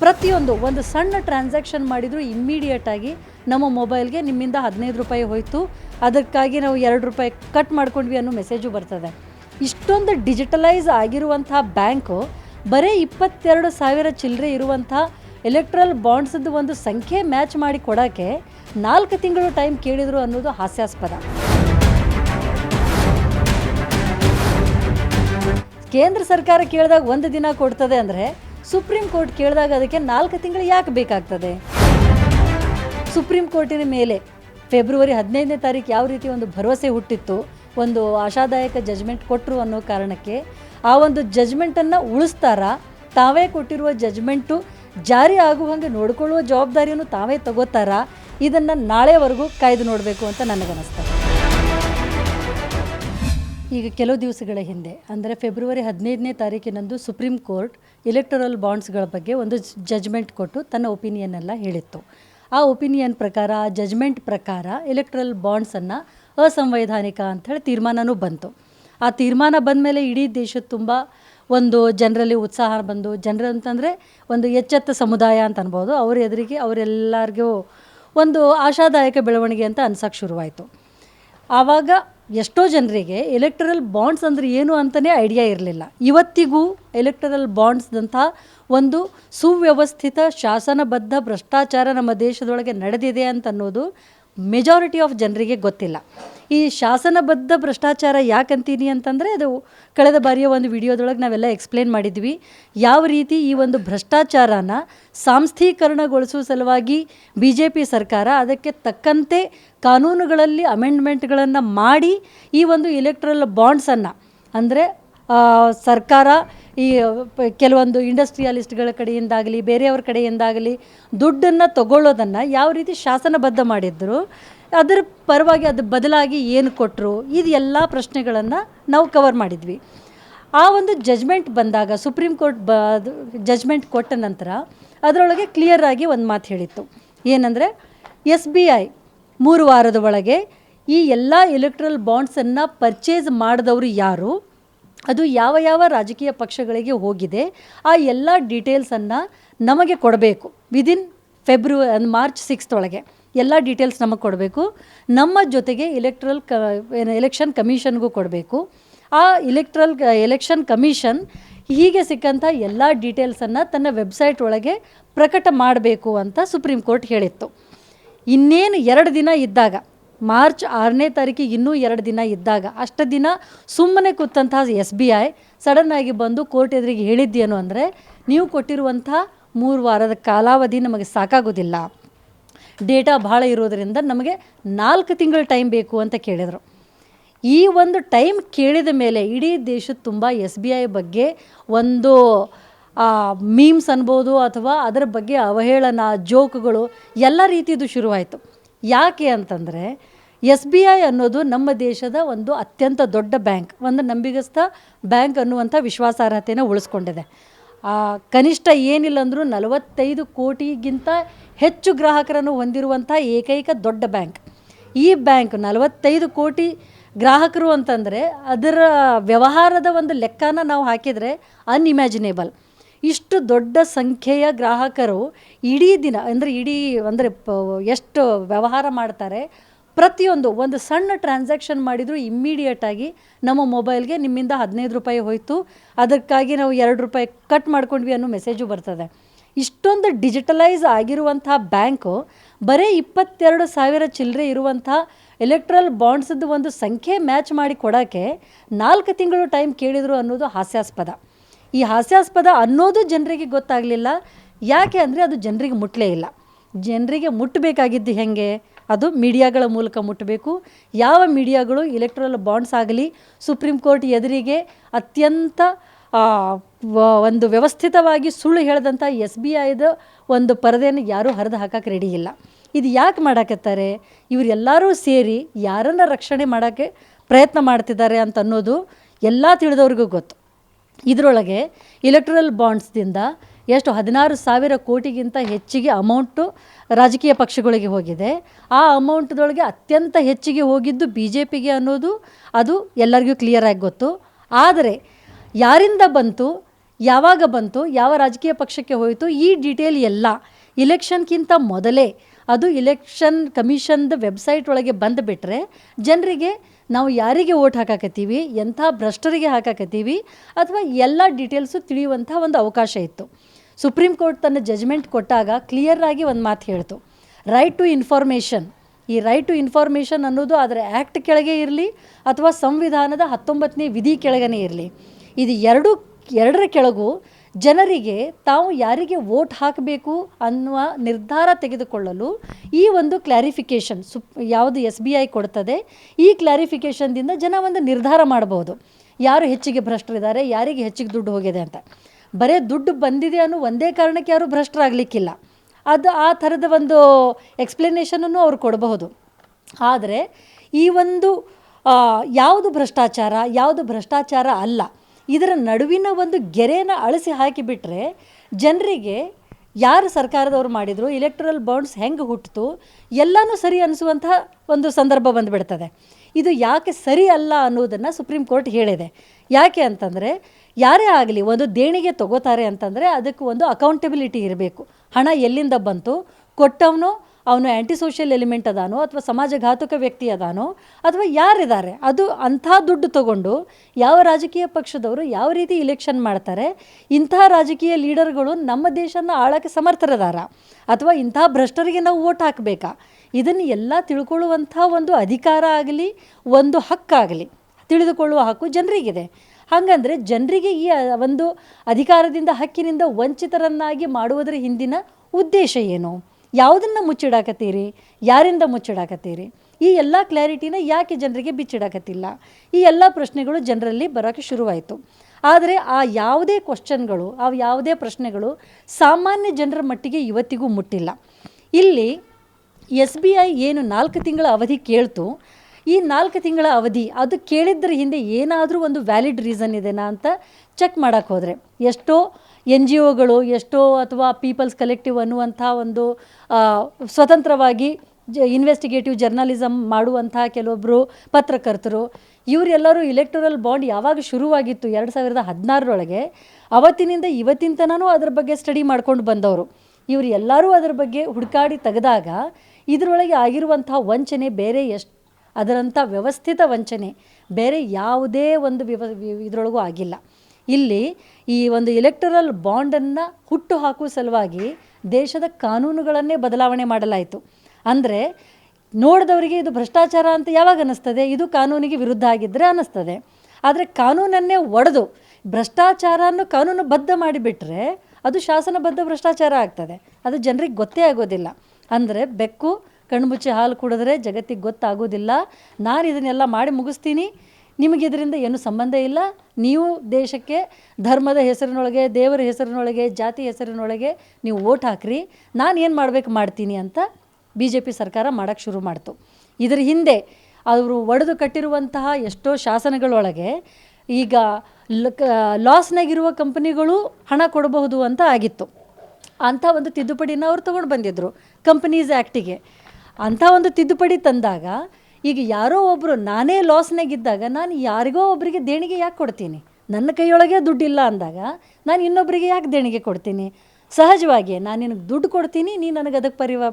ಪ್ರತಿಯೊಂದು ಒಂದು ಸಣ್ಣ ಟ್ರಾನ್ಸಾಕ್ಷನ್ ಮಾಡಿದರೂ ಇಮ್ಮಿಡಿಯೇಟಾಗಿ ನಮ್ಮ ಮೊಬೈಲ್ಗೆ ನಿಮ್ಮಿಂದ ಹದಿನೈದು ರೂಪಾಯಿ ಹೋಯಿತು. ಅದಕ್ಕಾಗಿ ನಾವು ಎರಡು ರೂಪಾಯಿ ಕಟ್ ಮಾಡ್ಕೊಂಡ್ವಿ ಅನ್ನೋ ಮೆಸೇಜು ಬರ್ತದೆ. ಇಷ್ಟೊಂದು ಡಿಜಿಟಲೈಸ್ ಆಗಿರುವಂಥ ಬ್ಯಾಂಕು ಬರೀ ಇಪ್ಪತ್ತೆರಡು ಸಾವಿರ ಚಿಲ್ಲರೆ ಇರುವಂಥ ಎಲೆಕ್ಟ್ರಲ್ ಬಾಂಡ್ಸದ್ದು ಒಂದು ಸಂಖ್ಯೆ ಮ್ಯಾಚ್ ಮಾಡಿ ಕೊಡೋಕ್ಕೆ ನಾಲ್ಕು ತಿಂಗಳು ಟೈಮ್ ಕೇಳಿದರು ಅನ್ನೋದು ಹಾಸ್ಯಾಸ್ಪದ. ಕೇಂದ್ರ ಸರ್ಕಾರ ಕೇಳಿದಾಗ ಒಂದು ದಿನ ಕೊಡ್ತದೆ ಅಂದರೆ ಸುಪ್ರೀಂ ಕೋರ್ಟ್ ಕೇಳಿದಾಗ ಅದಕ್ಕೆ ನಾಲ್ಕು ತಿಂಗಳು ಯಾಕೆ ಬೇಕಾಗ್ತದೆ? ಸುಪ್ರೀಂ ಕೋರ್ಟಿನ ಮೇಲೆ ಫೆಬ್ರವರಿ ಹದಿನೈದನೇ ತಾರೀಕು ಯಾವ ರೀತಿ ಒಂದು ಭರವಸೆ ಹುಟ್ಟಿತ್ತು, ಒಂದು ಆಶಾದಾಯಕ ಜಜ್ಮೆಂಟ್ ಕೊಟ್ಟರು ಅನ್ನೋ ಕಾರಣಕ್ಕೆ ಆ ಒಂದು ಜಜ್ಮೆಂಟನ್ನು ಉಳಿಸ್ತಾರಾ? ತಾವೇ ಕೊಟ್ಟಿರುವ ಜಜ್ಮೆಂಟು ಜಾರಿ ಆಗುವಂಗೆ ನೋಡಿಕೊಳ್ಳುವ ಜವಾಬ್ದಾರಿಯನ್ನು ತಾವೇ ತಗೋತಾರಾ? ಇದನ್ನು ನಾಳೆವರೆಗೂ ಕಾಯ್ದು ನೋಡಬೇಕು ಅಂತ ನನಗನ್ನಿಸ್ತದೆ ಈಗ ಕೆಲವು ದಿವಸಗಳ ಹಿಂದೆ, ಅಂದರೆ ಫೆಬ್ರವರಿ ಹದಿನೈದನೇ ತಾರೀಕಿನಂದು ಸುಪ್ರೀಂ ಕೋರ್ಟ್ ಎಲೆಕ್ಟರಲ್ ಬಾಂಡ್ಸ್ಗಳ ಬಗ್ಗೆ ಒಂದು ಜಜ್ಮೆಂಟ್ ಕೊಟ್ಟು ತನ್ನ ಒಪಿನಿಯನ್ ಎಲ್ಲ ಹೇಳಿತ್ತು. ಆ ಒಪಿನಿಯನ್ ಪ್ರಕಾರ, ಆ ಜಜ್ಮೆಂಟ್ ಪ್ರಕಾರ ಎಲೆಕ್ಟ್ರಲ್ ಬಾಂಡ್ಸನ್ನು ಅಸಂವೈಧಾನಿಕ ಅಂಥೇಳಿ ತೀರ್ಮಾನವೂ ಬಂತು. ಆ ತೀರ್ಮಾನ ಬಂದ ಮೇಲೆ ಇಡೀ ದೇಶದ ತುಂಬ ಒಂದು ಜನರಲ್ಲಿ ಉತ್ಸಾಹ ಬಂದು, ಜನರು ಅಂತಂದರೆ ಒಂದು ಎಚ್ಚೆತ್ತ ಸಮುದಾಯ ಅಂತ ಅನ್ಬೋದು. ಅವ್ರ ಎದುರಿಗೆ ಅವರೆಲ್ಲರಿಗೂ ಒಂದು ಆಶಾದಾಯಕ ಬೆಳವಣಿಗೆ ಅಂತ ಅನ್ಸೋಕ್ಕೆ ಶುರುವಾಯಿತು. ಆವಾಗ ಎಷ್ಟೋ ಜನರಿಗೆ ಎಲೆಕ್ಟ್ರಲ್ ಬಾಂಡ್ಸ್ ಅಂದರೆ ಏನು ಅಂತಲೇ ಐಡಿಯಾ ಇರಲಿಲ್ಲ. ಇವತ್ತಿಗೂ ಎಲೆಕ್ಟ್ರಲ್ ಬಾಂಡ್ಸ್ದಂಥ ಒಂದು ಸುವ್ಯವಸ್ಥಿತ, ಶಾಸನಬದ್ಧ ಭ್ರಷ್ಟಾಚಾರ ನಮ್ಮ ದೇಶದೊಳಗೆ ನಡೆದಿದೆ ಅಂತ ಅನ್ನೋದು ಮೆಜಾರಿಟಿ ಆಫ್ ಜನರಿಗೆ ಗೊತ್ತಿಲ್ಲ. ಈ ಶಾಸನಬದ್ಧ ಭ್ರಷ್ಟಾಚಾರ ಯಾಕಂತೀನಿ ಅಂತಂದರೆ ಅದು ಕಳೆದ ಬಾರಿಯ ಒಂದು ವಿಡಿಯೋದೊಳಗೆ ನಾವೆಲ್ಲ ಎಕ್ಸ್ಪ್ಲೇನ್ ಮಾಡಿದ್ವಿ. ಯಾವ ರೀತಿ ಈ ಒಂದು ಭ್ರಷ್ಟಾಚಾರನ ಸಾಂಸ್ಥೀಕರಣಗೊಳಿಸುವ ಸಲುವಾಗಿ ಬಿ ಜೆ ಪಿ ಸರ್ಕಾರ ಅದಕ್ಕೆ ತಕ್ಕಂತೆ ಕಾನೂನುಗಳಲ್ಲಿ ಅಮೆಂಡ್ಮೆಂಟ್ಗಳನ್ನು ಮಾಡಿ ಈ ಒಂದು ಇಲೆಕ್ಟ್ರಲ್ ಬಾಂಡ್ಸನ್ನು ಅಂದರೆ ಸರ್ಕಾರ ಈ, ಕೆಲವೊಂದು ಇಂಡಸ್ಟ್ರಿಯಲಿಸ್ಟ್ಗಳ ಕಡೆಯಿಂದಾಗಲಿ, ಬೇರೆಯವ್ರ ಕಡೆಯಿಂದಾಗಲಿ ದುಡ್ಡನ್ನು ತಗೊಳ್ಳೋದನ್ನು ಯಾವ ರೀತಿ ಶಾಸನಬದ್ಧ ಮಾಡಿದ್ರು ಅದರ ಪರವಾಗಿ ಅದು ಬದಲಾಗಿ ಏನು ಕೊಟ್ಟರು ಇದು ಎಲ್ಲ ಪ್ರಶ್ನೆಗಳನ್ನು ನಾವು ಕವರ್ ಮಾಡಿದ್ವಿ. ಆ ಒಂದು ಜಜ್ಮೆಂಟ್ ಬಂದಾಗ ಸುಪ್ರೀಂ ಕೋರ್ಟ್ ಬ ಜಜ್ಮೆಂಟ್ ಕೊಟ್ಟ ನಂತರ ಅದರೊಳಗೆ ಕ್ಲಿಯರ್ ಆಗಿ ಒಂದು ಮಾತು ಹೇಳಿತ್ತು. ಏನಂದರೆ ಎಸ್ ಬಿ ಐ ಮೂರು ವಾರದ ಒಳಗೆ ಈ ಎಲ್ಲ ಎಲೆಕ್ಟ್ರಲ್ ಬಾಂಡ್ಸನ್ನು ಪರ್ಚೇಸ್ ಮಾಡಿದವರು ಯಾರು, ಅದು ಯಾವ ಯಾವ ರಾಜಕೀಯ ಪಕ್ಷಗಳಿಗೆ ಹೋಗಿದೆ, ಆ ಎಲ್ಲ ಡೀಟೇಲ್ಸನ್ನು ನಮಗೆ ಕೊಡಬೇಕು. ವಿದಿನ್ ಫೆಬ್ರವರಿ ಮಾರ್ಚ್ ಸಿಕ್ಸ್ತ್ ಒಳಗೆ. ಎಲ್ಲ ಡೀಟೇಲ್ಸ್ ನಮಗೆ ಕೊಡಬೇಕು. ನಮ್ಮ ಜೊತೆಗೆ ಎಲೆಕ್ಟ್ರಲ್ ಕ, ಏನು ಎಲೆಕ್ಷನ್ ಕಮಿಷನ್ಗೂ ಕೊಡಬೇಕು. ಆ ಇಲೆಕ್ಟ್ರಲ್ ಎಲೆಕ್ಷನ್ ಕಮಿಷನ್ ಹೀಗೆ ಸಿಕ್ಕಂಥ ಎಲ್ಲ ಡೀಟೇಲ್ಸನ್ನು ತನ್ನ ವೆಬ್ಸೈಟ್ ಒಳಗೆ ಪ್ರಕಟ ಮಾಡಬೇಕು ಅಂತ ಸುಪ್ರೀಂ ಕೋರ್ಟ್ ಹೇಳಿತ್ತು. ಇನ್ನೇನು ಎರಡು ದಿನ ಇದ್ದಾಗ, ಮಾರ್ಚ್ ಆರನೇ ತಾರೀಕಿಗೆ ಇನ್ನೂ ಎರಡು ದಿನ ಇದ್ದಾಗ, ಅಷ್ಟು ದಿನ ಸುಮ್ಮನೆ ಕೂತಂತಹ ಎಸ್ ಬಿ ಐ ಸಡನ್ನಾಗಿ ಬಂದು ಕೋರ್ಟ್ ಎದುರಿಗೆ ಹೇಳಿದ್ದೇನು ಅಂದರೆ, ನೀವು ಕೊಟ್ಟಿರುವಂಥ ಮೂರು ವಾರದ ಕಾಲಾವಧಿ ನಮಗೆ ಸಾಕಾಗೋದಿಲ್ಲ. ಡೇಟಾ ಭಾಳ ಇರೋದರಿಂದ ನಮಗೆ ನಾಲ್ಕು ತಿಂಗಳ ಟೈಮ್ ಬೇಕು ಅಂತ ಕೇಳಿದರು. ಈ ಒಂದು ಟೈಮ್ ಕೇಳಿದ ಮೇಲೆ ಇಡೀ ದೇಶದ ತುಂಬ ಎಸ್ ಬಿ ಐ ಬಗ್ಗೆ ಒಂದು ಮೀಮ್ಸ್ ಅನ್ಬೋದು ಅಥವಾ ಅದರ ಬಗ್ಗೆ ಅವಹೇಳನ, ಜೋಕ್ಗಳು ಎಲ್ಲ ರೀತಿಯದು ಶುರುವಾಯಿತು. ಯಾಕೆ ಅಂತಂದರೆ ಎಸ್ ಬಿ ಐ ಅನ್ನೋದು ನಮ್ಮ ದೇಶದ ಒಂದು ಅತ್ಯಂತ ದೊಡ್ಡ ಬ್ಯಾಂಕ್. ಒಂದು ನಂಬಿಗಸ್ತ ಬ್ಯಾಂಕ್ ಅನ್ನುವಂಥ ವಿಶ್ವಾಸಾರ್ಹತೆಯನ್ನು ಉಳಿಸ್ಕೊಂಡಿದೆ. ಕನಿಷ್ಠ ಏನಿಲ್ಲ ಅಂದರೂ ನಲವತ್ತೈದು ಕೋಟಿಗಿಂತ ಹೆಚ್ಚು ಗ್ರಾಹಕರನ್ನು ಹೊಂದಿರುವಂಥ ಏಕೈಕ ದೊಡ್ಡ ಬ್ಯಾಂಕ್. ಈ ಬ್ಯಾಂಕ್ ನಲವತ್ತೈದು ಕೋಟಿ ಗ್ರಾಹಕರು ಅಂತಂದರೆ ಅದರ ವ್ಯವಹಾರದ ಒಂದು ಲೆಕ್ಕನ ನಾವು ಹಾಕಿದರೆ ಅನ್ಇಮ್ಯಾಜಿನೇಬಲ್ ಇಷ್ಟು ದೊಡ್ಡ ಸಂಖ್ಯೆಯ ಗ್ರಾಹಕರು ಇಡೀ ದಿನ, ಅಂದರೆ ಇಡೀ, ಅಂದರೆ ಎಷ್ಟು ವ್ಯವಹಾರ ಮಾಡ್ತಾರೆ ಪ್ರತಿಯೊಂದು ಒಂದು ಸಣ್ಣ ಟ್ರಾನ್ಸಾಕ್ಷನ್ ಮಾಡಿದರೂ ಇಮ್ಮಿಡಿಯೇಟಾಗಿ ನಮ್ಮ ಮೊಬೈಲ್ಗೆ ನಿಮ್ಮಿಂದ ಹದಿನೈದು ರೂಪಾಯಿ ಹೋಯಿತು. ಅದಕ್ಕಾಗಿ ನಾವು ಎರಡು ರೂಪಾಯಿ ಕಟ್ ಮಾಡ್ಕೊಂಡ್ವಿ ಅನ್ನೋ ಮೆಸೇಜು ಬರ್ತದೆ. ಇಷ್ಟೊಂದು ಡಿಜಿಟಲೈಸ್ ಆಗಿರುವಂಥ ಬ್ಯಾಂಕು ಬರೀ ಇಪ್ಪತ್ತೆರಡು ಸಾವಿರ ಚಿಲ್ಲರೆ ಇರುವಂಥ ಎಲೆಕ್ಟ್ರಲ್ ಬಾಂಡ್ಸದ್ದು ಒಂದು ಸಂಖ್ಯೆ ಮ್ಯಾಚ್ ಮಾಡಿ ಕೊಡೋಕ್ಕೆ ನಾಲ್ಕು ತಿಂಗಳು ಟೈಮ್ ಕೇಳಿದರು ಅನ್ನೋದು ಹಾಸ್ಯಾಸ್ಪದ. ಈ ಹಾಸ್ಯಾಸ್ಪದ ಅನ್ನೋದು ಜನರಿಗೆ ಗೊತ್ತಾಗಲಿಲ್ಲ. ಯಾಕೆ ಅಂದರೆ ಅದು ಜನರಿಗೆ ಮುಟ್ಟಲೇ ಇಲ್ಲ. ಜನರಿಗೆ ಮುಟ್ಟಬೇಕಾಗಿದ್ದು ಹೆಂಗೆ? ಅದು ಮೀಡಿಯಾಗಳ ಮೂಲಕ ಮುಟ್ಟಬೇಕು. ಯಾವ ಮೀಡಿಯಾಗಳು ಇಲೆಕ್ಟ್ರಲ್ ಬಾಂಡ್ಸ್ ಆಗಲಿ ಸುಪ್ರೀಂ ಕೋರ್ಟ್ ಎದುರಿಗೆ ಅತ್ಯಂತ ಒಂದು ವ್ಯವಸ್ಥಿತವಾಗಿ ಸುಳ್ಳು ಹೇಳಿದಂಥ ಎಸ್ ಬಿ ಐದ ಒಂದು ಪರದೆಯನ್ನು ಯಾರೂ ಹರಿದು ಹಾಕಕ್ಕೆ ರೆಡಿ ಇಲ್ಲ. ಇದು ಯಾಕೆ ಮಾಡಾಕತ್ತಾರೆ? ಇವರೆಲ್ಲರೂ ಸೇರಿ ಯಾರನ್ನು ರಕ್ಷಣೆ ಮಾಡೋಕ್ಕೆ ಪ್ರಯತ್ನ ಮಾಡ್ತಿದ್ದಾರೆ ಅಂತ ಅನ್ನೋದು ಎಲ್ಲ ತಿಳಿದವ್ರಿಗೂ ಗೊತ್ತು. ಇದರೊಳಗೆ ಇಲೆಕ್ಟ್ರಲ್ ಬಾಂಡ್ಸ್ದಿಂದ ಎಷ್ಟು ಹದಿನಾರು ಸಾವಿರ ಕೋಟಿಗಿಂತ ಹೆಚ್ಚಿಗೆ ಅಮೌಂಟು ರಾಜಕೀಯ ಪಕ್ಷಗಳಿಗೆ ಹೋಗಿದೆ. ಆ ಅಮೌಂಟ್ದೊಳಗೆ ಅತ್ಯಂತ ಹೆಚ್ಚಿಗೆ ಹೋಗಿದ್ದು ಬಿ ಜೆ ಪಿಗೆ ಅನ್ನೋದು ಅದು ಎಲ್ಲರಿಗೂ ಕ್ಲಿಯರಾಗಿ ಗೊತ್ತು. ಆದರೆ ಯಾರಿಂದ ಬಂತು, ಯಾವಾಗ ಬಂತು, ಯಾವ ರಾಜಕೀಯ ಪಕ್ಷಕ್ಕೆ ಹೋಯಿತು, ಈ ಡೀಟೇಲ್ ಎಲ್ಲ ಇಲೆಕ್ಷನ್ಗಿಂತ ಮೊದಲೇ ಅದು ಇಲೆಕ್ಷನ್ ಕಮಿಷನ್ದ ವೆಬ್ಸೈಟ್ ಒಳಗೆ ಬಂದುಬಿಟ್ರೆ ಜನರಿಗೆ ನಾವು ಯಾರಿಗೆ ಓಟ್ ಹಾಕಾಕತ್ತೀವಿ, ಎಂಥ ಭ್ರಷ್ಟರಿಗೆ ಹಾಕಾಕತ್ತೀವಿ ಅಥವಾ ಎಲ್ಲ ಡೀಟೇಲ್ಸು ತಿಳಿಯುವಂಥ ಒಂದು ಅವಕಾಶ ಇತ್ತು. ಸುಪ್ರೀಂ ಕೋರ್ಟ್ ತನ್ನ ಜಜ್ಮೆಂಟ್ ಕೊಟ್ಟಾಗ ಕ್ಲಿಯರ್ ಆಗಿ ಒಂದು ಮಾತು ಹೇಳ್ತು. ರೈಟ್ ಟು ಇನ್ಫಾರ್ಮೇಷನ್ ಈ ರೈಟ್ ಟು ಇನ್ಫಾರ್ಮೇಷನ್ ಅನ್ನೋದು ಅದರ ಆ್ಯಕ್ಟ್ ಕೆಳಗೆ ಇರಲಿ ಅಥವಾ ಸಂವಿಧಾನದ ಹತ್ತೊಂಬತ್ತನೇ ವಿಧಿ ಕೆಳಗನೇ ಇರಲಿ. ಇದು ಎರಡು, ಎರಡರ ಕೆಳಗೂ ಜನರಿಗೆ ತಾವು ಯಾರಿಗೆ ವೋಟ್ ಹಾಕಬೇಕು ಅನ್ನುವ ನಿರ್ಧಾರ ತೆಗೆದುಕೊಳ್ಳಲು ಈ ಒಂದು ಕ್ಲಾರಿಫಿಕೇಷನ್ ಸುಪ್, ಯಾವುದು ಎಸ್ ಬಿ ಐ ಕೊಡ್ತದೆ, ಈ ಕ್ಲಾರಿಫಿಕೇಷನ್ದಿಂದ ಜನ ಒಂದು ನಿರ್ಧಾರ ಮಾಡಬಹುದು ಯಾರು ಹೆಚ್ಚಿಗೆ ಭ್ರಷ್ಟರಿದ್ದಾರೆ, ಯಾರಿಗೆ ಹೆಚ್ಚಿಗೆ ದುಡ್ಡು ಹೋಗಿದೆ ಅಂತ. ಬರೀ ದುಡ್ಡು ಬಂದಿದೆ ಅನ್ನೋ ಒಂದೇ ಕಾರಣಕ್ಕೆ ಯಾರು ಭ್ರಷ್ಟರಾಗಲಿಕ್ಕಿಲ್ಲ. ಅದು ಆ ಥರದ ಒಂದು ಎಕ್ಸ್ಪ್ಲನೇಷನನ್ನು ಅವರು ಕೊಡಬಹುದು. ಆದರೆ ಈ ಒಂದು ಯಾವುದು ಭ್ರಷ್ಟಾಚಾರ ಯಾವುದು ಭ್ರಷ್ಟಾಚಾರ ಅಲ್ಲ, ಇದರ ನಡುವಿನ ಒಂದು ಗೆರೆನ ಅಳಿಸಿ ಹಾಕಿಬಿಟ್ರೆ ಜನರಿಗೆ ಯಾರು ಸರ್ಕಾರದವ್ರು ಮಾಡಿದರು ಇಲೆಕ್ಟ್ರಲ್ ಬಾಂಡ್ಸ್ ಹೆಂಗೆ ಹುಟ್ಟಿತು ಎಲ್ಲನೂ ಸರಿ ಅನಿಸುವಂತಹ ಒಂದು ಸಂದರ್ಭ ಬಂದುಬಿಡ್ತದೆ. ಇದು ಯಾಕೆ ಸರಿ ಅಲ್ಲ ಅನ್ನೋದನ್ನು ಸುಪ್ರೀಂ ಕೋರ್ಟ್ ಹೇಳಿದೆ. ಯಾಕೆ ಅಂತಂದರೆ ಯಾರೇ ಆಗಲಿ ಒಂದು ದೇಣಿಗೆ ತಗೋತಾರೆ ಅಂತಂದರೆ ಅದಕ್ಕೆ ಒಂದು ಅಕೌಂಟೆಬಿಲಿಟಿ ಇರಬೇಕು. ಹಣ ಎಲ್ಲಿಂದ ಬಂತು, ಕೊಟ್ಟವನು ಅವನು ಆ್ಯಂಟಿ ಸೋಷಿಯಲ್ ಎಲಿಮೆಂಟ್ ಅದಾನೋ ಅಥವಾ ಸಮಾಜಘಾತುಕ ವ್ಯಕ್ತಿ ಅದಾನೋ ಅಥವಾ ಯಾರಿದ್ದಾರೆ, ಅದು ಅಂಥ ದುಡ್ಡು ತಗೊಂಡು ಯಾವ ರಾಜಕೀಯ ಪಕ್ಷದವರು ಯಾವ ರೀತಿ ಇಲೆಕ್ಷನ್ ಮಾಡ್ತಾರೆ, ಇಂಥ ರಾಜಕೀಯ ಲೀಡರ್ಗಳು ನಮ್ಮ ದೇಶನ ಆಳಕ್ಕೆ ಸಮರ್ಥರದಾರ ಅಥವಾ ಇಂಥ ಭ್ರಷ್ಟರಿಗೆ ನಾವು ಓಟ್ ಹಾಕಬೇಕಾ? ಇದನ್ನು ಎಲ್ಲ ತಿಳ್ಕೊಳ್ಳುವಂಥ ಒಂದು ಅಧಿಕಾರ ಆಗಲಿ, ಒಂದು ಹಕ್ಕಾಗಲಿ, ತಿಳಿದುಕೊಳ್ಳುವ ಹಕ್ಕು ಜನರಿಗಿದೆ. ಹಾಗಂದರೆ ಜನರಿಗೆ ಈ ಒಂದು ಅಧಿಕಾರದಿಂದ ಹಕ್ಕಿನಿಂದ ವಂಚಿತರನ್ನಾಗಿ ಮಾಡುವುದರ ಹಿಂದಿನ ಉದ್ದೇಶ ಏನು? ಯಾವುದನ್ನು ಮುಚ್ಚಿಡಾಕತ್ತೀರಿ? ಯಾರಿಂದ ಮುಚ್ಚಿಡಾಕತ್ತೀರಿ? ಈ ಎಲ್ಲ ಕ್ಲಾರಿಟಿನ ಯಾಕೆ ಜನರಿಗೆ ಬಿಚ್ಚಿಡಾಕತ್ತಿಲ್ಲ? ಈ ಎಲ್ಲ ಪ್ರಶ್ನೆಗಳು ಜನರಲ್ಲಿ ಬರೋಕ್ಕೆ ಶುರುವಾಯಿತು. ಆದರೆ ಆ ಯಾವುದೇ ಕ್ವಶನ್ಗಳು ಆ ಯಾವುದೇ ಪ್ರಶ್ನೆಗಳು ಸಾಮಾನ್ಯ ಜನರ ಮಟ್ಟಿಗೆ ಇವತ್ತಿಗೂ ಮುಟ್ಟಿಲ್ಲ. ಇಲ್ಲಿ ಎಸ್ ಬಿ ಐ ಏನು ನಾಲ್ಕು ತಿಂಗಳ ಅವಧಿ ಕೇಳ್ತು ಈ ನಾಲ್ಕು ತಿಂಗಳ ಅವಧಿ, ಅದು ಕೇಳಿದ್ರ ಹಿಂದೆ ಏನಾದರೂ ಒಂದು ವ್ಯಾಲಿಡ್ ರೀಸನ್ ಇದೆನಾ ಅಂತ ಚೆಕ್ ಮಾಡೋಕ್ಕೆ ಹೋದರೆ. ಎಷ್ಟೋ ಎನ್ ಜಿ ಒಗಳು ಎಷ್ಟೋ ಅಥವಾ ಪೀಪಲ್ಸ್ ಕಲೆಕ್ಟಿವ್ ಅನ್ನುವಂಥ ಒಂದು ಸ್ವತಂತ್ರವಾಗಿ ಜ ಇನ್ವೆಸ್ಟಿಗೇಟಿವ್ ಜರ್ನಲಿಸಮ್ ಮಾಡುವಂಥ ಕೆಲವೊಬ್ಬರು ಪತ್ರಕರ್ತರು, ಇವರೆಲ್ಲರೂ ಇಲೆಕ್ಟೋರಲ್ ಬಾಂಡ್ ಯಾವಾಗ ಶುರುವಾಗಿತ್ತು ಎರಡು ಸಾವಿರದ ಹದಿನಾರರೊಳಗೆ, ಅವತ್ತಿನಿಂದ ಇವತ್ತಿನ ತನೂ ಅದ್ರ ಬಗ್ಗೆ ಸ್ಟಡಿ ಮಾಡ್ಕೊಂಡು ಬಂದವರು. ಇವರು ಎಲ್ಲರೂ ಅದರ ಬಗ್ಗೆ ಹುಡುಕಾಡಿ ತೆಗೆದಾಗ, ಇದರೊಳಗೆ ಆಗಿರುವಂಥ ವಂಚನೆ ಬೇರೆ ಎಷ್ಟು ಅದರಂಥ ವ್ಯವಸ್ಥಿತ ವಂಚನೆ ಬೇರೆ ಯಾವುದೇ ಒಂದು ವ್ಯವ ಇದರೊಳಗೂ ಆಗಿಲ್ಲ. ಇಲ್ಲಿ ಈ ಒಂದು ಇಲೆಕ್ಟರಲ್ ಬಾಂಡನ್ನು ಹುಟ್ಟು ಹಾಕುವ ಸಲುವಾಗಿ ದೇಶದ ಕಾನೂನುಗಳನ್ನೇ ಬದಲಾವಣೆ ಮಾಡಲಾಯಿತು. ಅಂದರೆ ನೋಡಿದವರಿಗೆ ಇದು ಭ್ರಷ್ಟಾಚಾರ ಅಂತ ಯಾವಾಗ ಅನ್ನಿಸ್ತದೆ? ಇದು ಕಾನೂನಿಗೆ ವಿರುದ್ಧ ಆಗಿದ್ದರೆ ಅನ್ನಿಸ್ತದೆ. ಆದರೆ ಕಾನೂನನ್ನೇ ಒಡೆದು ಭ್ರಷ್ಟಾಚಾರವನ್ನು ಕಾನೂನುಬದ್ಧ ಮಾಡಿಬಿಟ್ರೆ ಅದು ಶಾಸನಬದ್ಧ ಭ್ರಷ್ಟಾಚಾರ ಆಗ್ತದೆ. ಅದು ಜನರಿಗೆ ಗೊತ್ತೇ ಆಗೋದಿಲ್ಲ. ಅಂದರೆ ಬೆಕ್ಕು ಕಣ್ಮುಚ್ಚಿ ಹಾಲು ಕುಡಿದ್ರೆ ಜಗತ್ತಿಗೆ ಗೊತ್ತಾಗೋದಿಲ್ಲ. ನಾನು ಇದನ್ನೆಲ್ಲ ಮಾಡಿ ಮುಗಿಸ್ತೀನಿ. ನಿಮಗೆ ಇದರಿಂದ ಏನು ಸಂಬಂಧ ಇಲ್ಲ. ನೀವು ದೇಶಕ್ಕೆ, ಧರ್ಮದ ಹೆಸರಿನೊಳಗೆ, ದೇವರ ಹೆಸರಿನೊಳಗೆ, ಜಾತಿ ಹೆಸರಿನೊಳಗೆ ನೀವು ಓಟ್ ಹಾಕ್ರಿ. ನಾನು ಏನು ಮಾಡಬೇಕು ಮಾಡ್ತೀನಿ ಅಂತ ಬಿ ಜೆ ಪಿ ಸರ್ಕಾರ ಮಾಡೋಕ್ಕೆ ಶುರು ಮಾಡ್ತು. ಇದರ ಹಿಂದೆ ಅವರು ಒಡೆದು ಕಟ್ಟಿರುವಂತಹ ಎಷ್ಟೋ ಶಾಸನಗಳೊಳಗೆ ಈಗ ಲಾಸ್ನಾಗಿರುವ ಕಂಪನಿಗಳು ಹಣ ಕೊಡಬಹುದು ಅಂತ ಆಗಿತ್ತು. ಅಂಥ ಒಂದು ತಿದ್ದುಪಡಿನ ಅವರು ತೊಗೊಂಡು ಬಂದಿದ್ದರು ಕಂಪನೀಸ್ ಆ್ಯಕ್ಟಿಗೆ ಅಂಥ ಒಂದು ತಿದ್ದುಪಡಿ ತಂದಾಗ, ಈಗ ಯಾರೋ ಒಬ್ಬರು ನಾನೇ ಲಾಸ್ನಾಗಿದ್ದಾಗ ನಾನು ಯಾರಿಗೋ ಒಬ್ಬರಿಗೆ ದೇಣಿಗೆ ಯಾಕೆ ಕೊಡ್ತೀನಿ? ನನ್ನ ಕೈಯೊಳಗೆ ದುಡ್ಡಿಲ್ಲ ಅಂದಾಗ ನಾನು ಇನ್ನೊಬ್ಬರಿಗೆ ಯಾಕೆ ದೇಣಿಗೆ ಕೊಡ್ತೀನಿ? ಸಹಜವಾಗಿ ನಾನು ನಿನಗೆ ದುಡ್ಡು ಕೊಡ್ತೀನಿ, ನೀ ನನಗೆ ಅದಕ್ಕೆ ಪರಿವ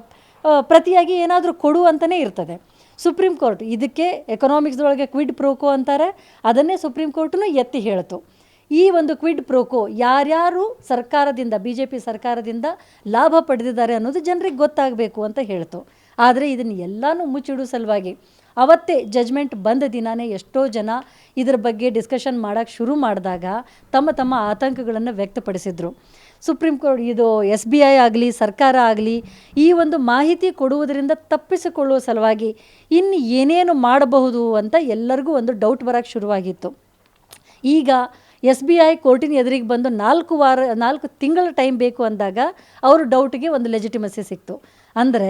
ಪ್ರತಿಯಾಗಿ ಏನಾದರೂ ಕೊಡು ಅಂತಲೇ ಇರ್ತದೆ. ಸುಪ್ರೀಂ ಕೋರ್ಟ್ ಇದಕ್ಕೆ ಎಕನಾಮಿಕ್ಸ್ದೊಳಗೆ ಕ್ವಿಡ್ ಪ್ರೋಕೋ ಅಂತಾರೆ, ಅದನ್ನೇ ಸುಪ್ರೀಂ ಕೋರ್ಟ್ನು ಎತ್ತಿ ಹೇಳ್ತು. ಈ ಒಂದು ಕ್ವಿಡ್ ಪ್ರೋಕೋ ಯಾರ್ಯಾರು ಸರ್ಕಾರದಿಂದ ಬಿ ಜೆ ಪಿ ಸರ್ಕಾರದಿಂದ ಲಾಭ ಪಡೆದಿದ್ದಾರೆ ಅನ್ನೋದು ಜನರಿಗೆ ಗೊತ್ತಾಗಬೇಕು ಅಂತ ಹೇಳ್ತು. ಆದರೆ ಇದನ್ನು ಎಲ್ಲನೂ ಮುಚ್ಚಿಡೋ ಸಲುವಾಗಿ ಅವತ್ತೇ ಜಜ್ಮೆಂಟ್ ಬಂದ ದಿನಾನೇ ಎಷ್ಟೋ ಜನ ಇದರ ಬಗ್ಗೆ ಡಿಸ್ಕಷನ್ ಮಾಡೋಕ್ಕೆ ಶುರು ಮಾಡಿದಾಗ ತಮ್ಮ ತಮ್ಮ ಆತಂಕಗಳನ್ನು ವ್ಯಕ್ತಪಡಿಸಿದರು. ಸುಪ್ರೀಂ ಕೋರ್ಟ್ ಇದು ಎಸ್ ಬಿ ಐ ಆಗಲಿ, ಸರ್ಕಾರ ಆಗಲಿ, ಈ ಒಂದು ಮಾಹಿತಿ ಕೊಡುವುದರಿಂದ ತಪ್ಪಿಸಿಕೊಳ್ಳುವ ಸಲುವಾಗಿ ಇನ್ನು ಏನೇನು ಮಾಡಬಹುದು ಅಂತ ಎಲ್ಲರಿಗೂ ಒಂದು ಡೌಟ್ ಬರೋಕ್ಕೆ ಶುರುವಾಗಿತ್ತು. ಈಗ ಎಸ್ ಬಿ ಐ ಕೋರ್ಟಿನ ಎದುರಿಗೆ ಬಂದು ನಾಲ್ಕು ವಾರ, ನಾಲ್ಕು ತಿಂಗಳ ಟೈಮ್ ಬೇಕು ಅಂದಾಗ ಅವರು ಡೌಟ್ಗೆ ಒಂದು ಲೆಜಿಟಿಮಸಿ ಸಿಕ್ತು. ಅಂದರೆ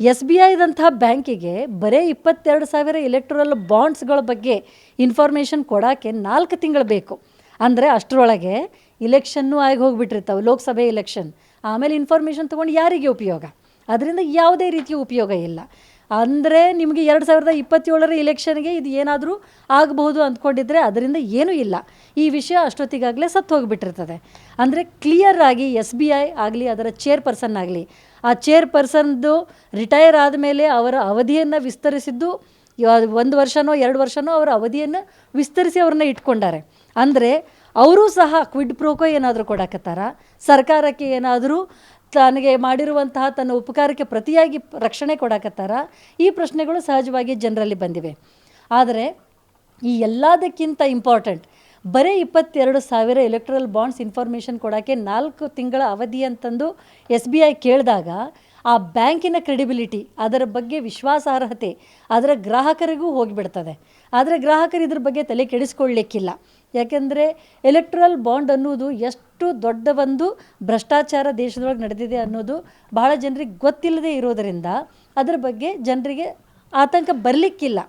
ಎಸ್ ಬಿ ಐದಂಥ ಬ್ಯಾಂಕಿಗೆ ಬರೀ ಇಪ್ಪತ್ತೆರಡು ಸಾವಿರ ಇಲೆಕ್ಟ್ರಲ್ ಬಾಂಡ್ಸ್ಗಳ ಬಗ್ಗೆ ಇನ್ಫಾರ್ಮೇಷನ್ ಕೊಡೋಕ್ಕೆ ನಾಲ್ಕು ತಿಂಗಳು ಬೇಕು. ಅಂದರೆ ಅಷ್ಟರೊಳಗೆ ಇಲೆಕ್ಷನ್ನು ಆಗಿ ಹೋಗಿಬಿಟ್ಟಿರ್ತಾವೆ ಲೋಕಸಭೆ ಇಲೆಕ್ಷನ್ ಆಮೇಲೆ ಇನ್ಫಾರ್ಮೇಷನ್ ತೊಗೊಂಡು ಯಾರಿಗೆ ಉಪಯೋಗ? ಅದರಿಂದ ಯಾವುದೇ ರೀತಿಯ ಉಪಯೋಗ ಇಲ್ಲ. ಅಂದರೆ ನಿಮಗೆ ಎರಡು ಸಾವಿರದ ಇಪ್ಪತ್ತೇಳರ ಇಲೆಕ್ಷನ್ಗೆ ಇದು ಏನಾದರೂ ಆಗಬಹುದು ಅಂದ್ಕೊಂಡಿದ್ರೆ ಅದರಿಂದ ಏನೂ ಇಲ್ಲ. ಈ ವಿಷಯ ಅಷ್ಟೊತ್ತಿಗಾಗಲೇ ಸತ್ತು ಹೋಗಿಬಿಟ್ಟಿರ್ತದೆ. ಅಂದರೆ ಕ್ಲಿಯರ್ ಆಗಿ ಎಸ್ ಬಿ ಐ ಆಗಲಿ, ಅದರ ಚೇರ್ಪರ್ಸನ್ ಆಗಲಿ ಆ ಚೇರ್ಪರ್ಸನ್ದು ರಿಟೈರ್ ಆದಮೇಲೆ ಅವರ ಅವಧಿಯನ್ನು ವಿಸ್ತರಿಸಿದ್ದು ಒಂದು ವರ್ಷನೋ ಎರಡು ವರ್ಷನೋ ಅವರ ಅವಧಿಯನ್ನು ವಿಸ್ತರಿಸಿ ಅವ್ರನ್ನ ಇಟ್ಕೊಂಡಾರೆ. ಅಂದರೆ ಅವರೂ ಸಹ ಕ್ವಿಡ್ ಪ್ರೋಕೋ ಏನಾದರೂ ಕೊಡಕತ್ತಾರ? ಸರ್ಕಾರಕ್ಕೆ ಏನಾದರೂ ತನಗೆ ಮಾಡಿರುವಂತಹ ತನ್ನ ಉಪಕಾರಕ್ಕೆ ಪ್ರತಿಯಾಗಿ ರಕ್ಷಣೆ ಕೊಡಕತ್ತಾರ? ಈ ಪ್ರಶ್ನೆಗಳು ಸಹಜವಾಗಿ ಜನರಲ್ಲಿ ಬಂದಿವೆ. ಆದರೆ ಈ ಎಲ್ಲದಕ್ಕಿಂತ ಇಂಪಾರ್ಟೆಂಟ್ ಬರೀ ಇಪ್ಪತ್ತೆರಡು ಸಾವಿರ ಎಲೆಕ್ಟ್ರಲ್ ಬಾಂಡ್ಸ್ ಇನ್ಫಾರ್ಮೇಷನ್ ಕೊಡೋಕ್ಕೆ ನಾಲ್ಕು ತಿಂಗಳ ಅವಧಿ ಅಂತಂದು ಎಸ್ ಬಿ ಐ ಕೇಳಿದಾಗ ಆ ಬ್ಯಾಂಕಿನ ಕ್ರೆಡಿಬಿಲಿಟಿ ಅದರ ಬಗ್ಗೆ ವಿಶ್ವಾಸಾರ್ಹತೆ ಅದರ ಗ್ರಾಹಕರಿಗೂ ಹೋಗಿಬಿಡ್ತದೆ. ಆದರೆ ಗ್ರಾಹಕರು ಇದ್ರ ಬಗ್ಗೆ ತಲೆ ಕೆಡಿಸ್ಕೊಳ್ಳಿಕ್ಕಿಲ್ಲ. ಯಾಕೆಂದರೆ ಎಲೆಕ್ಟ್ರಲ್ ಬಾಂಡ್ ಅನ್ನೋದು ಎಷ್ಟು ದೊಡ್ಡ ಒಂದು ಭ್ರಷ್ಟಾಚಾರ ದೇಶದೊಳಗೆ ನಡೆದಿದೆ ಅನ್ನೋದು ಬಹಳ ಜನರಿಗೆ ಗೊತ್ತಿಲ್ಲದೆ ಇರೋದರಿಂದ ಅದರ ಬಗ್ಗೆ ಜನರಿಗೆ ಆತಂಕ ಬರಲಿಕ್ಕಿಲ್ಲ.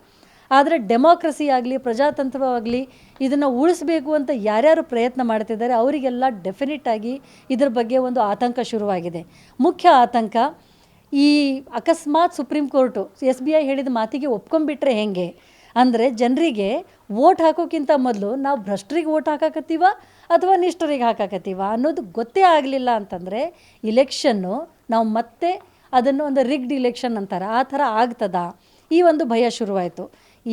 ಆದರೆ ಡೆಮೋಕ್ರಸಿ ಆಗಲಿ, ಪ್ರಜಾತಂತ್ರವಾಗಲಿ ಇದನ್ನು ಉಳಿಸಬೇಕು ಅಂತ ಯಾರ್ಯಾರು ಪ್ರಯತ್ನ ಮಾಡ್ತಿದ್ದಾರೆ, ಅವರಿಗೆಲ್ಲ ಡೆಫಿನೆಟ್ ಆಗಿ ಇದ್ರ ಬಗ್ಗೆ ಒಂದು ಆತಂಕ ಶುರುವಾಗಿದೆ. ಮುಖ್ಯ ಆತಂಕ, ಈ ಅಕಸ್ಮಾತ್ supreme court, S B I ಹೇಳಿದ ಮಾತಿಗೆ ಒಪ್ಕೊಂಡ್ಬಿಟ್ರೆ ಹೆಂಗೆ? ಅಂದರೆ ಜನರಿಗೆ ವೋಟ್ ಹಾಕೋಕ್ಕಿಂತ ಮೊದಲು ನಾವು ಭ್ರಷ್ಟರಿಗೆ ವೋಟ್ ಹಾಕಾಕತ್ತೀವ ಅಥವಾ ನಿಷ್ಠರಿಗೆ ಹಾಕಾಕತ್ತೀವ ಅನ್ನೋದು ಗೊತ್ತೇ ಆಗಲಿಲ್ಲ ಅಂತಂದರೆ ಇಲೆಕ್ಷನ್ನು ನಾವು ಮತ್ತೆ ಅದನ್ನು ಒಂದು ರಿಗ್ಡ್ ಇಲೆಕ್ಷನ್ ಅಂತಾರೆ, ಆ ಥರ ಆಗ್ತದ? ಈ ಒಂದು ಭಯ ಶುರುವಾಯಿತು.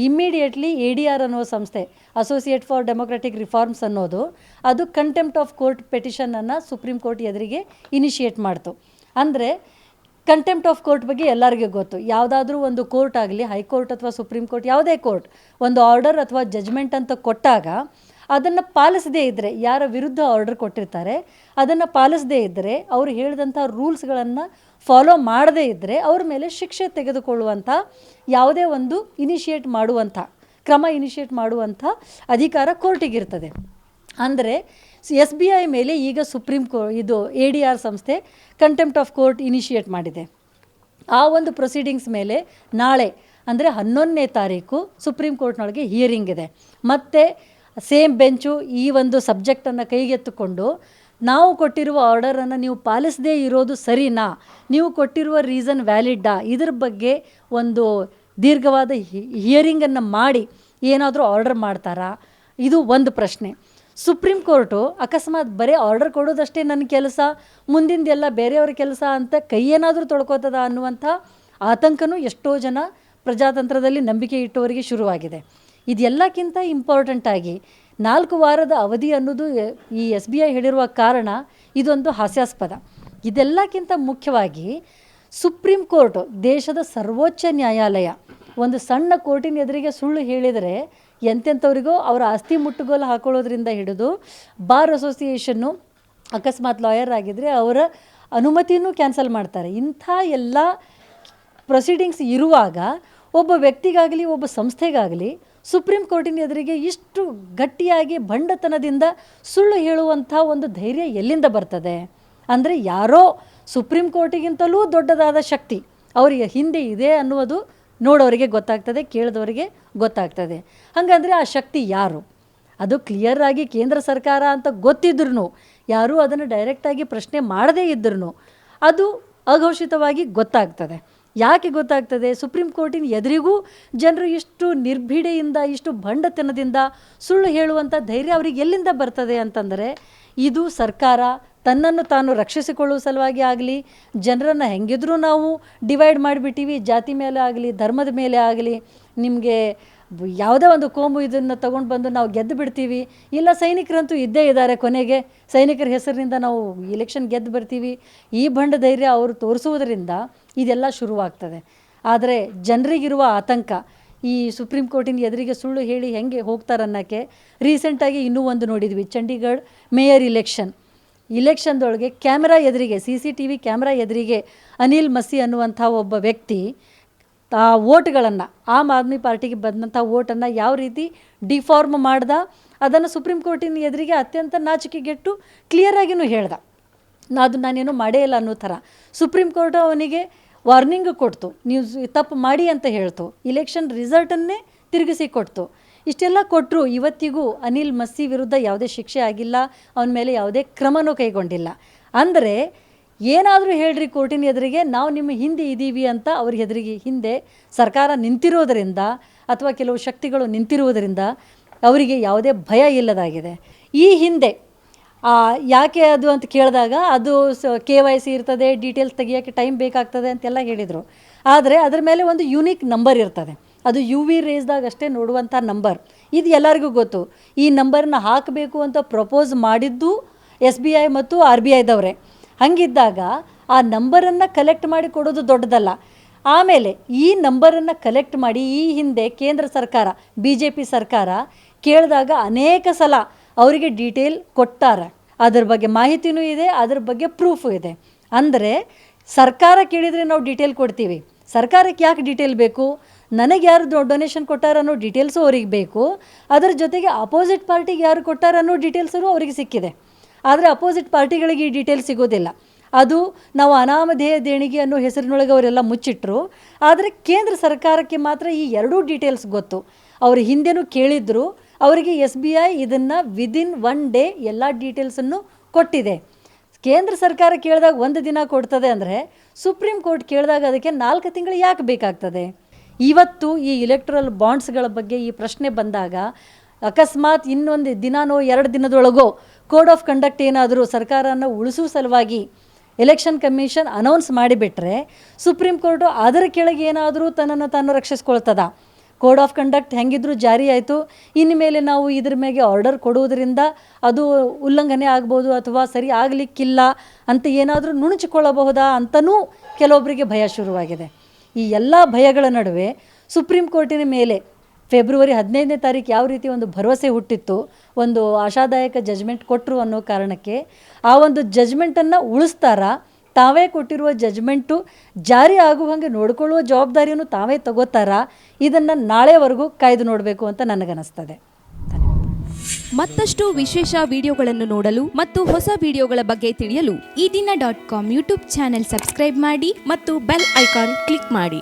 ಇಮ್ಮಿಡಿಯೇಟ್ಲಿ ಎ ಡಿ ಆರ್ ಅನ್ನೋ ಸಂಸ್ಥೆ ಅಸೋಸಿಯೇಟ್ ಫಾರ್ ಡೆಮೊಕ್ರೆಟಿಕ್ ರಿಫಾರ್ಮ್ಸ್ ಅನ್ನೋದು, ಅದು contempt of court ಪೆಟಿಷನನ್ನು supreme court ಎದುರಿಗೆ ಇನಿಷಿಯೇಟ್ ಮಾಡ್ತು. ಅಂದರೆ ಕಂಟೆಂಪ್ಟ್ ಆಫ್ ಕೋರ್ಟ್ ಬಗ್ಗೆ ಎಲ್ಲರಿಗೂ ಗೊತ್ತು. ಯಾವುದಾದ್ರೂ ಒಂದು ಕೋರ್ಟ್ ಆಗಲಿ ಹೈಕೋರ್ಟ್ ಅಥವಾ ಸುಪ್ರೀಂ ಕೋರ್ಟ್ ಯಾವುದೇ ಕೋರ್ಟ್ ಒಂದು ಆರ್ಡರ್ ಅಥವಾ ಜಜ್ಮೆಂಟ್ ಅಂತ ಕೊಟ್ಟಾಗ ಅದನ್ನು ಪಾಲಿಸದೇ ಇದ್ದರೆ ಯಾರ ವಿರುದ್ಧ ಆರ್ಡರ್ ಕೊಟ್ಟಿರ್ತಾರೆ, ಅದನ್ನು ಪಾಲಿಸದೇ ಇದ್ದರೆ ಅವರು ಹೇಳಿದಂಥ ರೂಲ್ಸ್ಗಳನ್ನು ಫಾಲೋ ಮಾಡದೇ ಇದ್ದರೆ ಅವ್ರ ಮೇಲೆ ಶಿಕ್ಷೆ ತೆಗೆದುಕೊಳ್ಳುವಂಥ ಯಾವುದೇ ಒಂದು ಇನಿಷಿಯೇಟ್ ಮಾಡುವಂಥ, ಕ್ರಮ ಇನಿಷಿಯೇಟ್ ಮಾಡುವಂಥ ಅಧಿಕಾರ ಕೋರ್ಟಿಗಿರ್ತದೆ ಅಂದರೆ ಎಸ್ ಬಿ ಐ ಮೇಲೆ ಈಗ ಸುಪ್ರೀಂ ಕೋ ಇದು ಎ ಡಿ ಆರ್ ಸಂಸ್ಥೆ ಕಂಟೆಂಪ್ಟ್ ಆಫ್ ಕೋರ್ಟ್ ಇನಿಷಿಯೇಟ್ ಮಾಡಿದೆ. ಆ ಒಂದು ಪ್ರೊಸೀಡಿಂಗ್ಸ್ ಮೇಲೆ ನಾಳೆ, ಅಂದರೆ ಹನ್ನೊಂದನೇ ತಾರೀಕು ಸುಪ್ರೀಂ ಕೋರ್ಟ್ನೊಳಗೆ ಹಿಯರಿಂಗ್ ಇದೆ. ಮತ್ತು ಸೇಮ್ ಬೆಂಚು ಈ ಒಂದು ಸಬ್ಜೆಕ್ಟನ್ನು ಕೈಗೆತ್ತಿಕೊಂಡು ನಾವು ಕೊಟ್ಟಿರುವ ಆರ್ಡರನ್ನು ನೀವು ಪಾಲಿಸದೇ ಇರೋದು ಸರಿನಾ? ನೀವು ಕೊಟ್ಟಿರುವ ರೀಸನ್ ವ್ಯಾಲಿಡ್ಡಾ ಇದ್ರ ಬಗ್ಗೆ ಒಂದು ದೀರ್ಘವಾದ ಹಿಯರಿಂಗನ್ನು ಮಾಡಿ ಏನಾದರೂ ಆರ್ಡರ್ ಮಾಡ್ತಾರಾ? ಇದು ಒಂದು ಪ್ರಶ್ನೆ. ಸುಪ್ರೀಂ ಕೋರ್ಟು ಅಕಸ್ಮಾತ್ ಬರೀ ಆರ್ಡರ್ ಕೊಡೋದಷ್ಟೇ ನನ್ನ ಕೆಲಸ, ಮುಂದಿಂದೆಲ್ಲ ಬೇರೆಯವ್ರ ಕೆಲಸ ಅಂತ ಕೈ ಏನಾದರೂ ತೊಳ್ಕೊತದ ಅನ್ನುವಂಥ ಆತಂಕನೂ ಎಷ್ಟೋ ಜನ ಪ್ರಜಾತಂತ್ರದಲ್ಲಿ ನಂಬಿಕೆ ಇಟ್ಟವರಿಗೆ ಶುರುವಾಗಿದೆ. ಇದೆಲ್ಲಕ್ಕಿಂತ ಇಂಪಾರ್ಟೆಂಟ್ ಆಗಿ ನಾಲ್ಕು ವಾರದ ಅವಧಿ ಅನ್ನೋದು ಈ ಎಸ್ ಬಿ ಐ ಹೇಳಿರುವ ಕಾರಣ ಇದೊಂದು ಹಾಸ್ಯಾಸ್ಪದ. ಇದೆಲ್ಲಕ್ಕಿಂತ ಮುಖ್ಯವಾಗಿ ಸುಪ್ರೀಂ ಕೋರ್ಟ್, ದೇಶದ ಸರ್ವೋಚ್ಚ ನ್ಯಾಯಾಲಯ ಒಂದು ಸಣ್ಣ ಕೋರ್ಟಿನ ಎದುರಿಗೆ ಸುಳ್ಳು ಹೇಳಿದರೆ ಎಂತೆಂಥವ್ರಿಗೋ ಅವರ ಆಸ್ತಿ ಮುಟ್ಟುಗೋಲು ಹಾಕೊಳ್ಳೋದ್ರಿಂದ ಹಿಡಿದು ಬಾರ್ ಅಸೋಸಿಯೇಷನ್ನು ಅಕಸ್ಮಾತ್ ಲಾಯರ್ ಆಗಿದ್ದರೆ ಅವರ ಅನುಮತಿನೂ ಕ್ಯಾನ್ಸಲ್ ಮಾಡ್ತಾರೆ. ಇಂಥ ಎಲ್ಲ ಪ್ರೊಸೀಡಿಂಗ್ಸ್ ಇರುವಾಗ ಒಬ್ಬ ವ್ಯಕ್ತಿಗಾಗಲಿ, ಒಬ್ಬ ಸಂಸ್ಥೆಗಾಗಲಿ ಸುಪ್ರೀಂ ಕೋರ್ಟಿನ ಎದುರಿಗೆ ಇಷ್ಟು ಗಟ್ಟಿಯಾಗಿ ಬಂಡತನದಿಂದ ಸುಳ್ಳು ಹೇಳುವಂಥ ಒಂದು ಧೈರ್ಯ ಎಲ್ಲಿಂದ ಬರ್ತದೆ? ಅಂದರೆ ಯಾರೋ ಸುಪ್ರೀಂ ಕೋರ್ಟಿಗಿಂತಲೂ ದೊಡ್ಡದಾದ ಶಕ್ತಿ, ಅವರಿಗೆ ಹಿಂದೆ ಇದೆ ಅನ್ನುವುದು ನೋಡೋರಿಗೆ ಗೊತ್ತಾಗ್ತದೆ, ಕೇಳಿದವರಿಗೆ ಗೊತ್ತಾಗ್ತದೆ. ಹಾಗಂದರೆ ಆ ಶಕ್ತಿ ಯಾರು? ಅದು ಕ್ಲಿಯರ್ ಆಗಿ ಕೇಂದ್ರ ಸರ್ಕಾರ ಅಂತ ಗೊತ್ತಿದ್ರೂ ಯಾರೂ ಅದನ್ನು ಡೈರೆಕ್ಟಾಗಿ ಪ್ರಶ್ನೆ ಮಾಡದೇ ಇದ್ರೂ ಅದು ಅಘೋಷಿತವಾಗಿ ಗೊತ್ತಾಗ್ತದೆ. ಯಾಕೆ ಗೊತ್ತಾಗ್ತದೆ? ಸುಪ್ರೀಂ ಕೋರ್ಟಿನ ಎದುರಿಗೂ ಜನರು ಇಷ್ಟು ನಿರ್ಭೀಡೆಯಿಂದ, ಇಷ್ಟು ಭಂಡತನದಿಂದ ಸುಳ್ಳು ಹೇಳುವಂಥ ಧೈರ್ಯ ಅವರಿಗೆ ಎಲ್ಲಿಂದ ಬರ್ತದೆ ಅಂತಂದರೆ, ಇದು ಸರ್ಕಾರ ತನ್ನನ್ನು ತಾನು ರಕ್ಷಿಸಿಕೊಳ್ಳುವ ಸಲುವಾಗಿ ಆಗಲಿ, ಜನರನ್ನು ಹೆಂಗಿದ್ರೂ ನಾವು ಡಿವೈಡ್ ಮಾಡಿಬಿಟ್ಟಿವಿ, ಜಾತಿ ಮೇಲೆ ಆಗಲಿ, ಧರ್ಮದ ಮೇಲೆ ಆಗಲಿ, ನಿಮಗೆ ಯಾವುದೇ ಒಂದು ಕೋಮು ಇದನ್ನು ತಗೊಂಡು ಬಂದು ನಾವು ಗೆದ್ದು ಬಿಡ್ತೀವಿ. ಇಲ್ಲ ಸೈನಿಕರಂತೂ ಇದ್ದೇ ಇದ್ದಾರೆ ಕೊನೆಗೆ. ಸೈನಿಕರ ಹೆಸರಿನಿಂದ ನಾವು ಇಲೆಕ್ಷನ್ ಗೆದ್ದು ಬರ್ತೀವಿ. ಈ ಬಂಡ ಧೈರ್ಯ ಅವರು ತೋರಿಸುವುದರಿಂದ ಇದೆಲ್ಲ ಶುರುವಾಗ್ತದೆ. ಆದರೆ ಜನರಿಗಿರುವ ಆತಂಕ, ಈ ಸುಪ್ರೀಂ ಕೋರ್ಟಿನ ಎದುರಿಗೆ ಸುಳ್ಳು ಹೇಳಿ ಹೆಂಗೆ ಹೋಗ್ತಾರನ್ನೋಕ್ಕೆ ರೀಸೆಂಟಾಗಿ ಇನ್ನೂ ಒಂದು ನೋಡಿದ್ವಿ, ಚಂಡೀಗಢ ಮೇಯರ್ ಇಲೆಕ್ಷನ್ ಇಲೆಕ್ಷನ್ದೊಳಗೆ ಕ್ಯಾಮ್ರಾ ಎದುರಿಗೆ C C T V camera ಎದುರಿಗೆ ಅನಿಲ್ ಮಸಿ ಅನ್ನುವಂಥ ಒಬ್ಬ ವ್ಯಕ್ತಿ ಆ ಓಟ್ಗಳನ್ನು ಆಮ್ ಆದ್ಮಿ ಪಾರ್ಟಿಗೆ ಬಂದಂಥ ಓಟನ್ನು ಯಾವ ರೀತಿ ಡಿಫಾರ್ಮ್ ಮಾಡ್ದ, ಅದನ್ನು ಸುಪ್ರೀಂ ಕೋರ್ಟಿನ ಎದುರಿಗೆ ಅತ್ಯಂತ ನಾಚಿಕೆಗೆಟ್ಟು ಕ್ಲಿಯರಾಗಿನೂ ಹೇಳ್ದ. ಅದು ನಾನೇನು ಮಾಡೇ ಇಲ್ಲ ಅನ್ನೋ ಥರ. ಸುಪ್ರೀಂ ಕೋರ್ಟ್ ಅವನಿಗೆ ವಾರ್ನಿಂಗ್ ಕೊಡ್ತು. ನೀವು ತಪ್ಪು ಮಾಡಿ ಅಂತ ಹೇಳ್ತು. ಇಲೆಕ್ಷನ್ ರಿಸಲ್ಟನ್ನೇ ತಿರುಗಿಸಿ ಕೊಡ್ತು. ಇಷ್ಟೆಲ್ಲ ಕೊಟ್ಟರು ಇವತ್ತಿಗೂ ಅನಿಲ್ ಮಸ್ಸಿ ವಿರುದ್ಧ ಯಾವುದೇ ಶಿಕ್ಷೆ ಆಗಿಲ್ಲ. ಅವನ ಮೇಲೆ ಯಾವುದೇ ಕ್ರಮನೂ ಕೈಗೊಂಡಿಲ್ಲ. ಅಂದರೆ ಏನಾದರೂ ಹೇಳ್ರಿ ಕೋರ್ಟಿನ ಎದುರಿಗೆ, ನಾವು ನಿಮ್ಮ ಹಿಂದೆ ಇದ್ದೀವಿ ಅಂತ ಅವ್ರ ಎದುರಿಗೆ ಹಿಂದೆ ಸರ್ಕಾರ ನಿಂತಿರೋದರಿಂದ ಅಥವಾ ಕೆಲವು ಶಕ್ತಿಗಳು ನಿಂತಿರುವುದರಿಂದ ಅವರಿಗೆ ಯಾವುದೇ ಭಯ ಇಲ್ಲದಾಗಿದೆ. ಈ ಹಿಂದೆ ಯಾಕೆ ಅದು ಅಂತ ಕೇಳಿದಾಗ ಅದು ಕೆ ವೈ ಸಿ ಇರ್ತದೆ ಡೀಟೇಲ್ಸ್ ತೆಗಿಯೋಕ್ಕೆ ಟೈಮ್ ಬೇಕಾಗ್ತದೆ ಅಂತೆಲ್ಲ ಹೇಳಿದರು. ಆದರೆ ಅದರ ಮೇಲೆ ಒಂದು ಯೂನಿಕ್ ನಂಬರ್ ಇರ್ತದೆ. ಅದು ಯು ವಿ ರೇಸ್ದಾಗ ಅಷ್ಟೇ ನೋಡುವಂಥ ನಂಬರ್ ಇದು ಎಲ್ಲರಿಗೂ ಗೊತ್ತು. ಈ ನಂಬರ್ನ ಹಾಕಬೇಕು ಅಂತ ಪ್ರಪೋಸ್ ಮಾಡಿದ್ದು ಎಸ್ ಬಿ ಐ ಮತ್ತು ಆರ್ ಬಿ ಐದವರೇ ಹಂಗಿದ್ದಾಗ ಆ ನಂಬರನ್ನು ಕಲೆಕ್ಟ್ ಮಾಡಿ ಕೊಡೋದು ದೊಡ್ಡದಲ್ಲ. ಆಮೇಲೆ ಈ ನಂಬರನ್ನು ಕಲೆಕ್ಟ್ ಮಾಡಿ ಈ ಹಿಂದೆ ಕೇಂದ್ರ ಸರ್ಕಾರ ಬಿ ಜೆ ಪಿ ಸರ್ಕಾರ ಕೇಳಿದಾಗ ಅನೇಕ ಸಲ ಅವರಿಗೆ ಡೀಟೇಲ್ ಕೊಟ್ಟಾರೆ. ಅದ್ರ ಬಗ್ಗೆ ಮಾಹಿತಿನೂ ಇದೆ, ಅದ್ರ ಬಗ್ಗೆ ಪ್ರೂಫು ಇದೆ. ಅಂದರೆ ಸರ್ಕಾರ ಕೇಳಿದರೆ ನಾವು ಡೀಟೇಲ್ ಕೊಡ್ತೀವಿ. ಸರ್ಕಾರಕ್ಕೆ ಯಾಕೆ ಡೀಟೇಲ್ ಬೇಕು? ನನಗೆ ಯಾರು ಡೊನೇಷನ್ ಕೊಟ್ಟಾರ ಅನ್ನೋ ಡೀಟೇಲ್ಸು ಅವ್ರಿಗೆ ಬೇಕು. ಅದರ ಜೊತೆಗೆ ಅಪೋಸಿಟ್ ಪಾರ್ಟಿಗೆ ಯಾರು ಕೊಟ್ಟಾರ ಅನ್ನೋ ಡೀಟೇಲ್ಸು ಅವರಿಗೆ ಸಿಕ್ಕಿದೆ. ಆದರೆ ಅಪೋಸಿಟ್ ಪಾರ್ಟಿಗಳಿಗೆ ಈ ಡೀಟೇಲ್ ಸಿಗೋದಿಲ್ಲ. ಅದು ನಾವು ಅನಾಮಧೇಯ ದೇಣಿಗೆ ಅನ್ನೋ ಹೆಸರಿನೊಳಗೆ ಅವರೆಲ್ಲ ಮುಚ್ಚಿಟ್ರು. ಆದರೆ ಕೇಂದ್ರ ಸರ್ಕಾರಕ್ಕೆ ಮಾತ್ರ ಈ ಎರಡೂ ಡೀಟೇಲ್ಸ್ ಗೊತ್ತು. ಅವರು ಹಿಂದೆನೂ ಕೇಳಿದ್ರು, ಅವರಿಗೆ ಎಸ್ ಬಿ ಐ ಇದನ್ನು ವಿದಿನ್ ಒನ್ ಡೇ ಎಲ್ಲ ಡೀಟೇಲ್ಸನ್ನು ಕೊಟ್ಟಿದೆ. ಕೇಂದ್ರ ಸರ್ಕಾರ ಕೇಳಿದಾಗ ಒಂದು ದಿನ ಕೊಡ್ತದೆ ಅಂದರೆ ಸುಪ್ರೀಂ ಕೋರ್ಟ್ ಕೇಳಿದಾಗ ಅದಕ್ಕೆ ನಾಲ್ಕು ತಿಂಗಳು ಯಾಕೆ ಬೇಕಾಗ್ತದೆ? ಇವತ್ತು ಈ ಇಲೆಕ್ಟ್ರಲ್ ಬಾಂಡ್ಸ್ಗಳ ಬಗ್ಗೆ ಈ ಪ್ರಶ್ನೆ ಬಂದಾಗ ಅಕಸ್ಮಾತ್ ಇನ್ನೊಂದು ದಿನಾನೋ ಎರಡು ದಿನದೊಳಗೋ ಕೋಡ್ ಆಫ್ ಕಂಡಕ್ಟ್ ಏನಾದರೂ ಸರ್ಕಾರನ ಉಳಿಸುವ ಸಲುವಾಗಿ ಎಲೆಕ್ಷನ್ ಕಮಿಷನ್ ಅನೌನ್ಸ್ ಮಾಡಿಬಿಟ್ರೆ ಸುಪ್ರೀಂ ಕೋರ್ಟು ಅದರ ಕೆಳಗೆ ಏನಾದರೂ ತನ್ನನ್ನು ತಾನು ರಕ್ಷಿಸ್ಕೊಳ್ತದ. ಕೋಡ್ ಆಫ್ ಕಂಡಕ್ಟ್ ಹೆಂಗಿದ್ರು ಜಾರಿ ಆಯಿತು. ಇನ್ನು ಮೇಲೆ ನಾವು ಇದ್ರ ಮೇಲೆ ಆರ್ಡರ್ ಕೊಡುವುದರಿಂದ ಅದು ಉಲ್ಲಂಘನೆ ಆಗ್ಬೋದು ಅಥವಾ ಸರಿ ಆಗಲಿಕ್ಕಿಲ್ಲ ಅಂತ ಏನಾದರೂ ನುಣುಚಿಕೊಳ್ಳಬಹುದಾ ಅಂತಲೂ ಕೆಲವೊಬ್ಬರಿಗೆ ಭಯ ಶುರುವಾಗಿದೆ. ಈ ಎಲ್ಲ ಭಯಗಳ ನಡುವೆ ಸುಪ್ರೀಂ ಕೋರ್ಟಿನ ಮೇಲೆ ಫೆಬ್ರವರಿ ಹದಿನೈದನೇ ತಾರೀಕು ಯಾವ ರೀತಿ ಒಂದು ಭರವಸೆ ಹುಟ್ಟಿತ್ತು, ಒಂದು ಆಶಾದಾಯಕ ಜಜ್ಮೆಂಟ್ ಕೊಟ್ಟರು ಅನ್ನೋ ಕಾರಣಕ್ಕೆ, ಆ ಒಂದು ಜಜ್ಮೆಂಟನ್ನು ಉಳಿಸ್ತಾರಾ, ತಾವೇ ಕೊಟ್ಟಿರುವ ಜಜ್ಮೆಂಟು ಜಾರಿ ಆಗುವಂಗೆ ನೋಡಿಕೊಳ್ಳುವ ಜವಾಬ್ದಾರಿಯನ್ನು ತಾವೇ ತಗೋತಾರಾ, ಇದನ್ನು ನಾಳೆವರೆಗೂ ಕಾಯ್ದು ನೋಡಬೇಕು ಅಂತ ನನಗನ್ನಿಸ್ತದೆ ಮತ್ತಷ್ಟು ವಿಶೇಷ ವಿಡಿಯೋಗಳನ್ನು ನೋಡಲು ಮತ್ತು ಹೊಸ ವಿಡಿಯೋಗಳ ಬಗ್ಗೆ ತಿಳಿಯಲು Eedina dot com YouTube channel subscribe ಮಾಡಿ ಮತ್ತು ಬೆಲ್ ಐಕಾನ್ ಕ್ಲಿಕ್ ಮಾಡಿ.